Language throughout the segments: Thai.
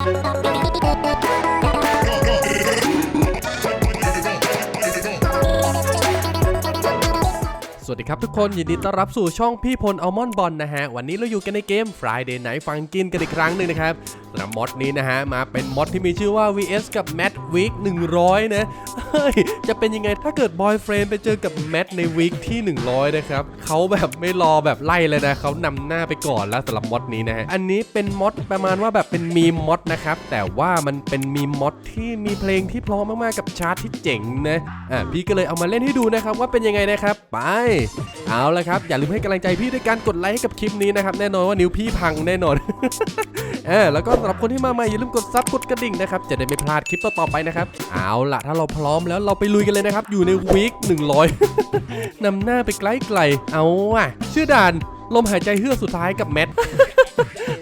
สวัสดีครับทุกคน ยินดีต้อนรับสู่ช่องพี่พลอัลมอนบอลนะฮะ วันนี้เราอยู่กันในเกม Friday Night ฟังกินกันอีกครั้งหนึ่งนะครับสำหรับมอดนี้นะฮะมาเป็นมอดที่มีชื่อว่า VS กับ Matt Week 100 นะเฮ้ยจะเป็นยังไงถ้าเกิดบอยเฟรนไปเจอกับแมทในวีคที่ 100 นะครับเขาแบบไม่รอแบบไล่เลยนะเขานำหน้าไปก่อนแล้วสำหรับมอดนี้นะฮะอันนี้เป็นมอดประมาณว่าแบบเป็นมีมอดนะครับแต่ว่ามันเป็นมีมมอดที่มีเพลงที่เพร้อมมากๆกับชาร์ตที่เจ๋งนะอะพี่ก็เลยเอามาเล่นให้ดูนะครับว่าเป็นยังไงนะครับ ไปเอาละครับ อย่าลืมให้กำลังใจพี่ด้วยการกดไลค์ให้กับคลิปนี้นะครับแน่นอนว่านิ้วพี่พังแน่นอนเออแล้วก็สำหรับคนที่มาใหม่อย่าลืมกดซับกดกระดิ่งนะครับจะได้ไม่พลาดคลิปต่อๆไปนะครับเอาล่ะถ้าเราพร้อมแล้วเราไปลุยกันเลยนะครับอยู่ในวีค100นำหน้าไปไกลๆเอาอะชื่อด่านลมหายใจเฮือกสุดท้ายกับแมท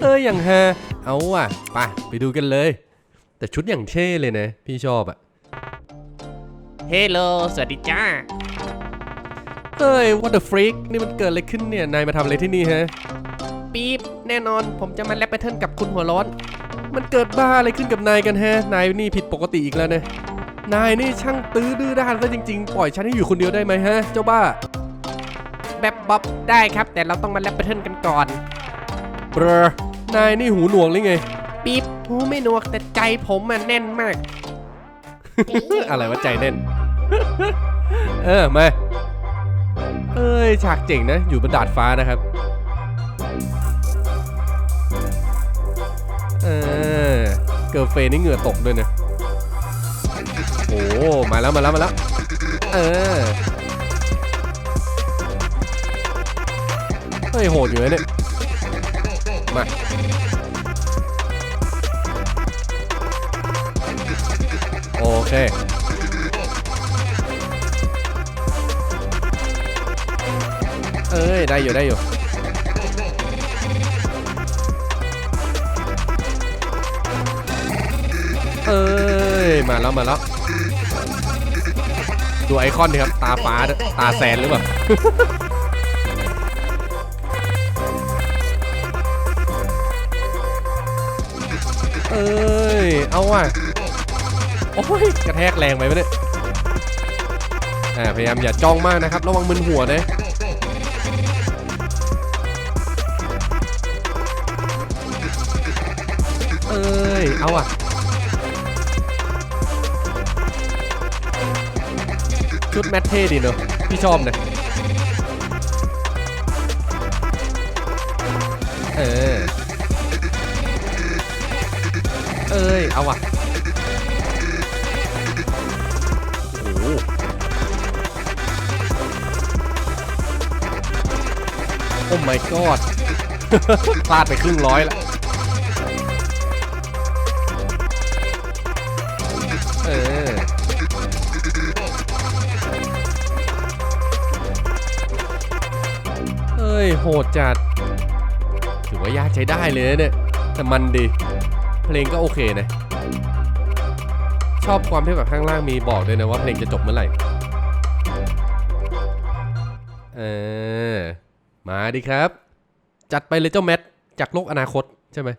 เอออย่างฮาเอาอะไปไปดูกันเลย แต่ชุดอย่างเท่เลยนะ พี่ชอบอะเฮลโลสวัสดีจ้าเฮ้ย what the freak นี่มันเกิดอะไรขึ้นเนี่ย นายมาทำอะไรที่นี่ฮะ ปี๊บแน่นอนผมจะมาแรปแพทเทิร์นกับคุณหัวร้อน มันเกิดบ้าอะไรขึ้นกับนายกันฮะ นายนี่ผิดปกติอีกแล้วนะนายนี่ช่างตื้อดื้อด้านซะจริง ๆ ปล่อยฉันให้อยู่คนเดียวได้ไหมฮะ เจ้าบ้า แบบบ๊อบได้ครับ แต่เราต้องมาแรปแพทเทิร์นกันก่อนเบรอนายนี่หูหนวกหรือไง ปี๊บหูไม่หนวกแต่ใจผมมันแน่นมาก อะไรวะใจเน่น เออมาเอ้ยฉากเจ๋งนะ อยู่บนดาดฟ้านะครับ เกิร์ลเฟย์นี่เหงื่อตกด้วยนะโอ้มาแล้วมาแล้วมาแล้ว เออ เฮ้ยโหดอยู่นะเนี่ย มา โอเคเอ้ย ได้อยู่ได้อยู่ เอ้ย มาแล้วมาแล้ว ดูไอคอนดิครับ ตาฟ้าตาแซนหรือเปล่าเอ้ย เอาว่ะ โอ้ย กระแทกแรงไปไหมเนี่ยอ่าพยายามอย่าจ้องมากนะครับ ระวังมึนหัวนะเอ้ย เอาอะ ชุดแมทเท่ดีเนอะพี่ชอบนะเออ เอ้ย เอาอะโอ้โหโอ้ my god พลาดไปครึ่งร้อยแล้ว หดจัด ถือว่ายากใช้ได้เลยเนี่ย แต่มันดี เพลงก็โอเคนะ ชอบความที่แบบข้างล่างมีบอกด้วยนะว่าเพลงจะจบเมื่อไหร่ เออ มาดิครับ จัดไปเลยเจ้าแมทจากโลกอนาคตใช่ไหม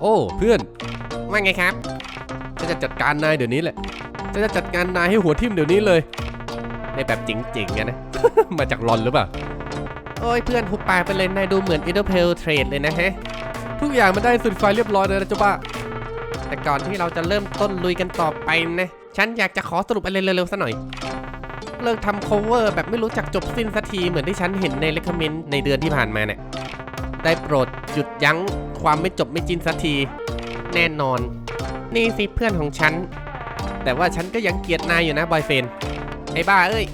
โอ้เพื่อน ว่าไงครับฉันจะจัดการนายเดี๋ยวนี้แหละฉันจะจัดการนายให้หัวทิ่มเดี๋ยวนี้เลย ในแบบจริงๆไงนะ มาจากลอนหรือเปล่า โอ้ยเพื่อนหุบปากไปเลยนายดูเหมือนอินเตอร์เพลเทรดเลยนะฮะ ทุกอย่างมันได้สุดไฟเรียบร้อยเลยนะจ้าบ้าแต่ก่อนที่เราจะเริ่มต้นลุยกันต่อไปนะ ฉันอยากจะขอสรุปอะไรเร็วๆซะหน่อย เลิกทำ cover แบบไม่รู้จักจบสิ้นสักทีเหมือนที่ฉันเห็นใน recommend ในเดือนที่ผ่านมาเนี่ย ได้โปรดหยุดยั้งความไม่จบไม่จินสักที แน่นอน นี่สิเพื่อนของฉัน แต่ว่าฉันก็ยังเกลียดนายอยู่นะบอยเฟนไอ้บ้าเอ้ย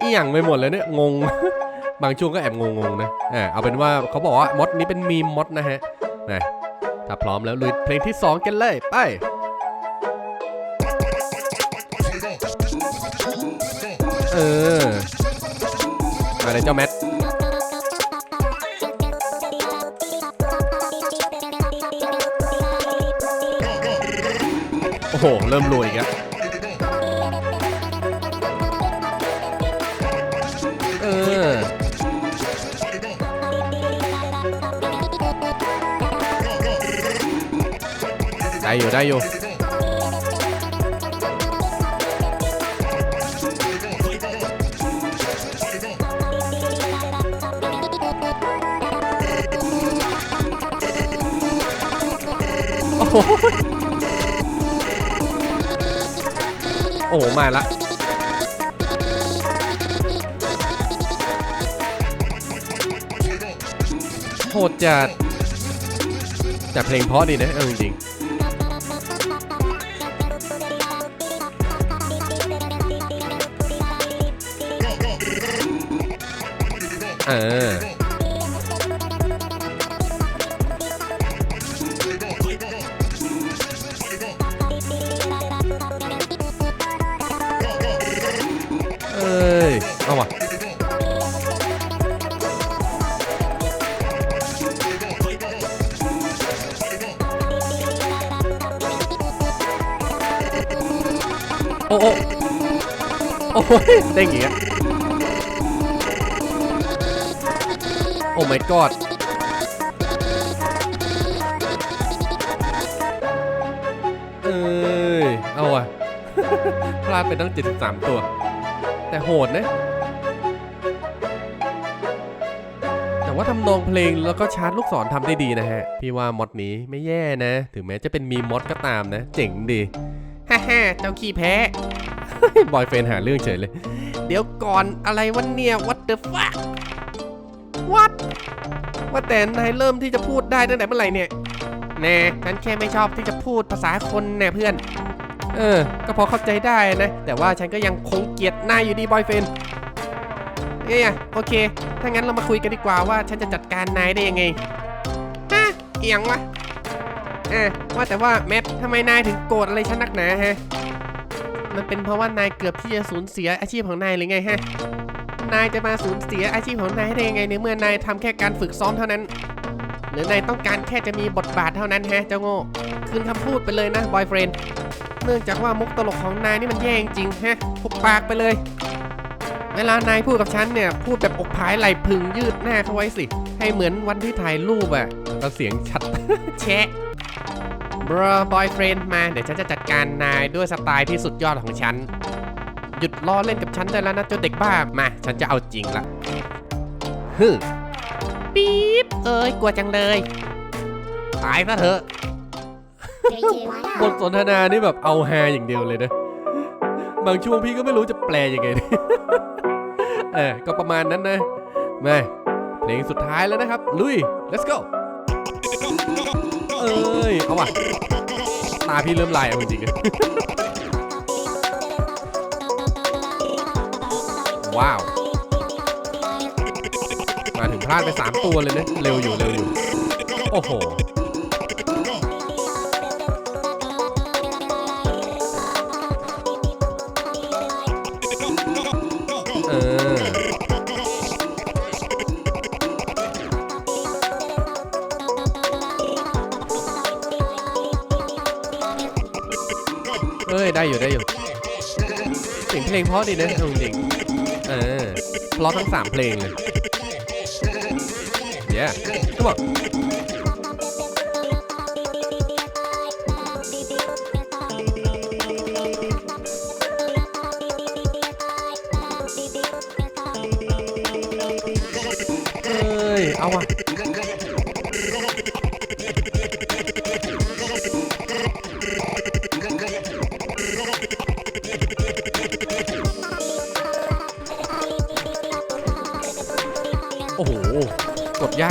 อีหยังไปหมดเลยเนี่ยงง บางช่วงก็แอบงงๆนะอ่าเอาเป็นว่าเขาบอกว่ามดนี้เป็นมีมมดนะฮะนะถ้าพร้อมแล้วลุยเพลงที่ 2 กันเลย ไปเออมาเลยเจ้าแมทโอ้โห เริ่มรวยอีกแล้ว อยู่ได้อยู่โอ้โหโอ้โหมาละโหดจัดแต่เพลงเพราะดีนะเอาจริงๆ เออ เอ้ย เอาว่ะโอ้โอ้โอ้ยเด้งอย่างเงี้ย โอ้ my god เอ้ย เอาว่ะพลาดไปตั้ง 73 ตัว แต่โหดนะ แต่ว่าทำนองเพลงแล้วก็ชาร์จลูกศรทำได้ดีนะฮะ พี่ว่ามอดนี้ไม่แย่นะ ถึงแม้จะเป็นมีมอดก็ตามนะ เจ๋งดี ฮ่าฮ่าเจ้าขี้แพ้บอยเฟนหาเรื่องเฉยเลย เดี๋ยวก่อนอะไรวันเนี่ย what the fuck what ว่าแต่นายเริ่มที่จะพูดได้ตั้งแต่เมื่อไหร่เนี่ยแน่ฉันแค่ไม่ชอบที่จะพูดภาษาคนแน่เพื่อน เออ ก็พอเข้าใจได้นะ แต่ว่าฉันก็ยังคงเกลียดนายอยู่ดีบอยเฟนเอ้ยโอเค ถ้างั้นเรามาคุยกันดีกว่าว่าฉันจะจัดการนายได้ยังไงฮะเอียงวะเออว่าแต่ว่าแมททำไมนายถึงโกรธอะไรฉันนักหนาฮะ มันเป็นเพราะว่านายเกือบที่จะสูญเสียอาชีพของนายเลยไงฮะ นายจะมาสูญเสียอาชีพของนายได้ยังไงในเมื่อนายทำแค่การฝึกซ้อมเท่านั้น หรือนายต้องการแค่จะมีบทบาทเท่านั้นฮะเจ้าโง่คืนคำพูดไปเลยนะบอยเฟรนด์เนื่องจากว่ามุกตลกของนายนี่มันแย่จริงฮะพุกปากไปเลย เวลานายพูดกับฉันเนี่ยพูดแบบอกผายไหลพึงยืดหน้าเข้าไว้สิ ให้เหมือนวันที่ถ่ายรูปอะก็เสียงชัด แชะบรบอยเฟรนด์มาเดี๋ยวฉันจะจัดการนายด้วยสไตล์ที่สุดยอดของฉัน หยุดล้อเล่นกับฉันได้แล้วนะเจ้าเด็กบ้ามาฉันจะเอาจริงละฮึมปี๊บเอ้ยกลัวจังเลยตายซะเถอะบทสนทนานี่แบบเอาแฮอย่างเดียวเลยนะ บางช่วงพี่ก็ไม่รู้จะแปลยังไงดีเออก็ประมาณนั้นนะมาเพลงสุดท้ายแล้วนะครับ ลุย let's go เอ้ย เอาว่ะ ตาพี่เริ่มลายเอาจริงๆ ว้าว มาถึงพลาดไป 3 ตัวเลยนะเร็วอยู่เร็วอยู่ โอ้โหเออเอ้ย ได้อยู่ได้อยู่เสียงเพลงเพราะดีนะเอาจริง เออเพราะทั้งสามเพลงเลยเย้ก็บอกเอ้ย เอาว่ะ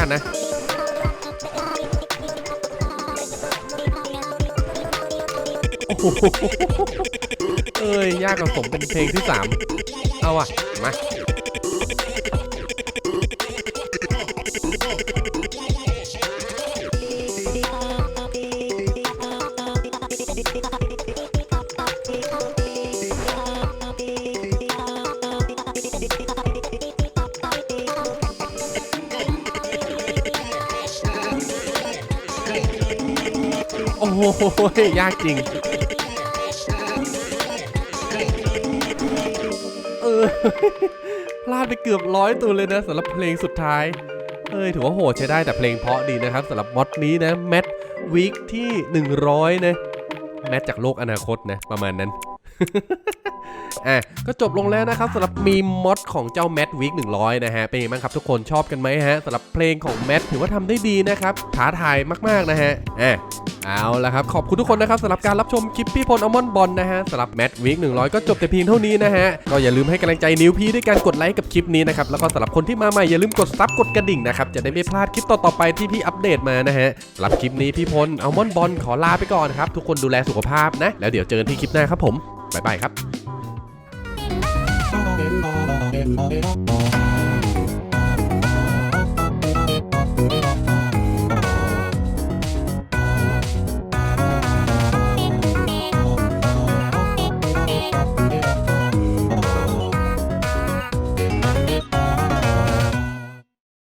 กดยากนะโอ้โหเอ้ย ยากกว่าผมเป็นเพลงที่ 3 เอาอะ มา โอ้โหยากจริง เออ พลาดไปเกือบร้อยตัวเลยนะสำหรับเพลงสุดท้าย เอ้ยถือว่าโหดใช้ได้แต่เพลงเพราะดีนะครับสำหรับมอดนี้นะแมทวีคที่ 100 นะแมทจากโลกอนาคตนะประมาณนั้นอะก็จบลงแล้วนะครับสำหรับมีมอดของเจ้าแมทวีค100 นะฮะ เป็นยังไงบ้างครับทุกคนชอบกันไหมฮะสำหรับเพลงของแมทถือว่าทำได้ดีนะครับท้าทายมากๆนะฮะอะ เอาละครับ ขอบคุณทุกคนนะครับสำหรับการรับชมคลิปพี่พลอมอนบอลนะฮะสำหรับแมทวีค100 ก็จบแต่เพียงเท่านี้นะฮะ ก็อย่าลืมให้กำลังใจนิวพีด้วยการกดไลค์กับคลิปนี้นะครับ แล้วก็สำหรับคนที่มาใหม่อย่าลืมกดซับกดกระดิ่งนะครับ จะได้ไม่พลาดคลิปต่อๆไปที่พี่อัปเดตมานะฮะสำหรับคลิปนี้พี่พลอมอนบอลขอลาไปก่อนครับทุกคนดูแลสุขภาพนะแล้วเดี๋ยวเจอกันที่คลิปหน้าครับผมบ๊ายบายครับ